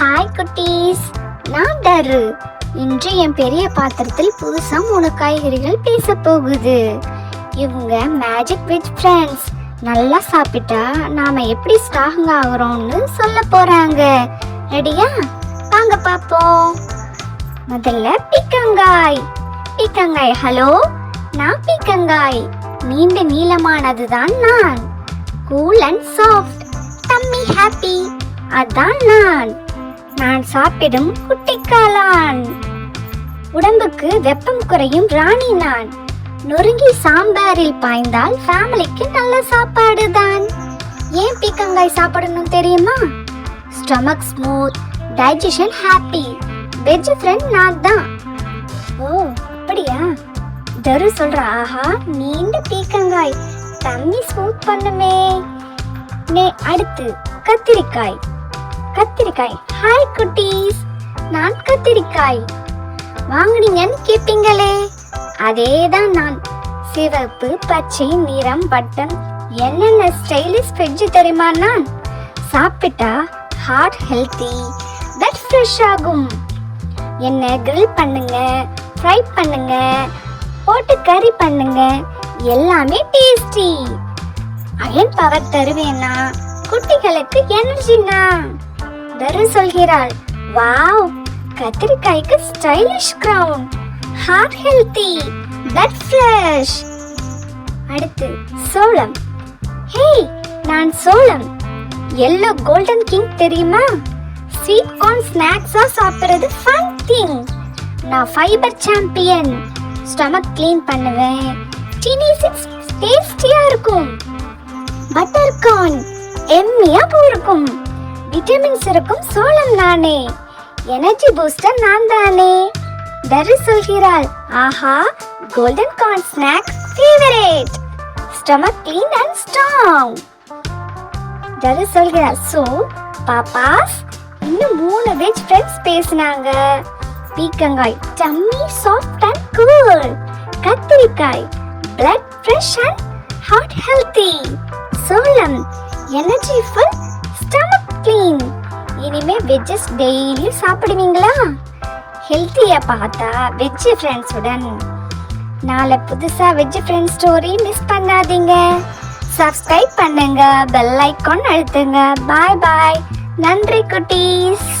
Hi குட்டீஸ். நான் டரு. இன்று என் பெரிய பாத்திரத்தில் புதுசாக மூணு காய்கறிகள் பேச போகுது. இவங்க மேஜிக் வெஜ் ஃப்ரெண்ட்ஸ் நல்லா சாப்பிட்டா நாம எப்படி ஸ்ட்ராங் ஆகுறோம்னு சொல்ல போறாங்க. ரெடியா வாங்க பாப்போம். முதல்ல பீக்கங்காய் பீக்கங்காய் ஹலோ நான் பீக்கங்காய் நீண்ட நீளமானது தான் நான். Cool and soft tummy happy அதான் நான். நான் சாப்பிடும் குட்டிக்காளான். உடம்புக்கு வெப்பம் குறையும் ராணி நான். நொறுங்கி சாம்பாரில் பாய்ந்தால் ஃபேமிலிக்கு நல்ல சாப்பாடு தான் ஏன் பீக்கங்காய் சாப்பிடணும் தெரியுமா? Stomach smooth digestion happy veg friend நான் தான் ஓ அப்படியா? தரு சொல்ற ஆஹா நீண்ட பீக்கங்காய். தண்ணி ஸ்மூத் பண்ணுமே. நே அடுத்து கத்திரிக்காய். கத்திரிக்காய். ஹாய் குட்டீஸ். நான் கத்திரிக்காய். வாங்குனீங்கன்னு கேட்பீங்களே அதேதான் நான். சிவப்பு பச்சை நிறம் பட்டன். என்னென்ன ஸ்டைலிஷ் ஃப்ரிட்ஜு தெரியுமா நான்? சாப்பிட்டா ஹார்ட் ஹெல்த்தி தட் ஃப்ரெஷ் ஆகும். என்ன கிரில் பண்ணுங்க ஃப்ரை பண்ணுங்க போட்டு கறி பண்ணுங்க. எல்லாமே டேஸ்டி அயன் பவர் தருவேனா? குட்டிகளுக்கு எனர்ஜினா தரு சொல்கிறாள். Wow கத்திரிக்காய்க்கு stylish crown heart healthy blood fresh அடுத்து சோளம். ஹே நான் சோளம். எல்லோ கோல்டன் கிங் தெரியுமா? ஸ்வீட் கார்ன் ஸ்நாக்ஸா சாப்பிடுறது ஃபன் திங் நான் ஃபைபர் சாம்பியன் ஸ்டமக் க்ளீன் பண்ணுவேன். சினி சிப்ஸ் டேஸ்டியா இருக்கும். பட்டர் கார்ன் எம்மியா இருக்கும் விட்டமின்ஸ் இருக்கும் சோளம் நானே. எனர்ஜி பூஸ்டர் நான் தானே. தரி சொல்கிறாள் ஆஹா golden corn snack favourite stomach clean and strong தரி சொல்கிறாள் சோ பாப்பாஸ் இன்னும் மூணு வெஜ் ஃப்ரெண்ட்ஸ் பேசினாங்க. பீக்கங்காய் டம்மி சாஃப்ட் அண்ட் கூல் கத்திரிக்காய் blood fresh and heart healthy சோளம் எனர்ஜி ஃபுல் ஸ்டம் க்ளீன் இனிமே வெஜ்ஜஸ் டெய்லி சாப்பிடுவீங்களா? ஹெல்த்தியை பார்த்தா வெஜ் ஃப்ரெண்ட்ஸுடன் நாளை புதுசாக வெஜ் ஃப்ரெண்ட்ஸ் ஸ்டோரி மிஸ் பண்ணாதீங்க. சப்ஸ்கிரைப் பண்ணுங்க பெல் ஐக்கான் அழுத்துங்க. பாய் பாய் நன்றி குட்டீஸ்.